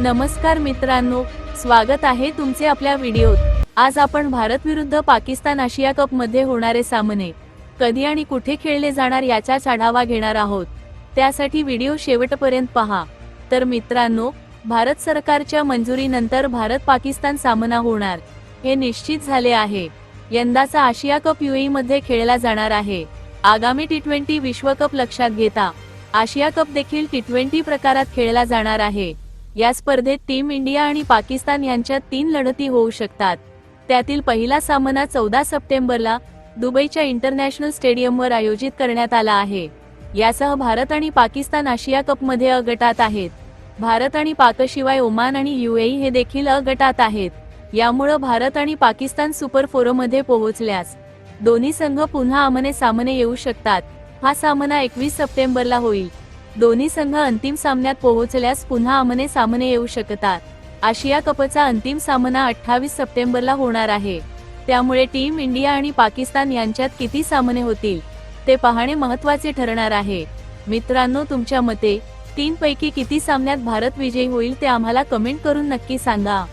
नमस्कार मित्रांनो स्वागत आहे तुमचे आपल्या व्हिडिओत. आज आपण भारत विरुद्ध पाकिस्तान आशिया कपमध्ये होणारे सामने कधी आणि कुठे खेळले जाणार याचाच आढावा घेणार आहोत. त्यासाठी व्हिडिओ शेवटपर्यंत पहा. तर मित्रांनो भारत सरकारच्या मंजुरीनंतर भारत पाकिस्तान सामना होणार हे निश्चित झाले आहे. यंदाचा आशिया कप युएई मध्ये खेळला जाणार आहे. आगामी टी ट्वेंटी विश्वकप लक्षात घेता आशिया कप देखील टी ट्वेंटी प्रकारात खेळला जाणार आहे. या स्पर्धेत टीम इंडिया आणि पाकिस्तान यांच्यात तीन लढती होऊ शकतात. त्यातील पहिला सामना चौदा सप्टेंबरला दुबईच्या इंटरनॅशनल स्टेडियमवर आयोजित करण्यात आला आहे. यासह भारत आणि पाकिस्तान आशिया कपमध्ये अ गटात आहेत. भारत आणि पाकशिवाय ओमान आणि युएई हे देखील अ गटात आहेत. यामुळं भारत आणि पाकिस्तान सुपर फोरमध्ये पोहोचल्यास दोन्ही संघ पुन्हा आमने सामने येऊ शकतात. हा सामना एकवीस सप्टेंबरला होईल. दोन्ही संघ अंतिम सामन्यात पोहोचल्यास पुन्हा आमने सामने येऊ शकतात. आशिया कपचा अंतिम सामना अठ्ठावीस सप्टेंबरला होणार आहे. त्यामुळे टीम इंडिया आणि पाकिस्तान यांच्यात किती सामने होतील ते पाहणे महत्त्वाचे ठरणार आहे. मित्रांनो तुमच्या मते तीन पैकी किती सामन्यात भारत विजयी होईल ते आम्हाला कमेंट करून नक्की सांगा.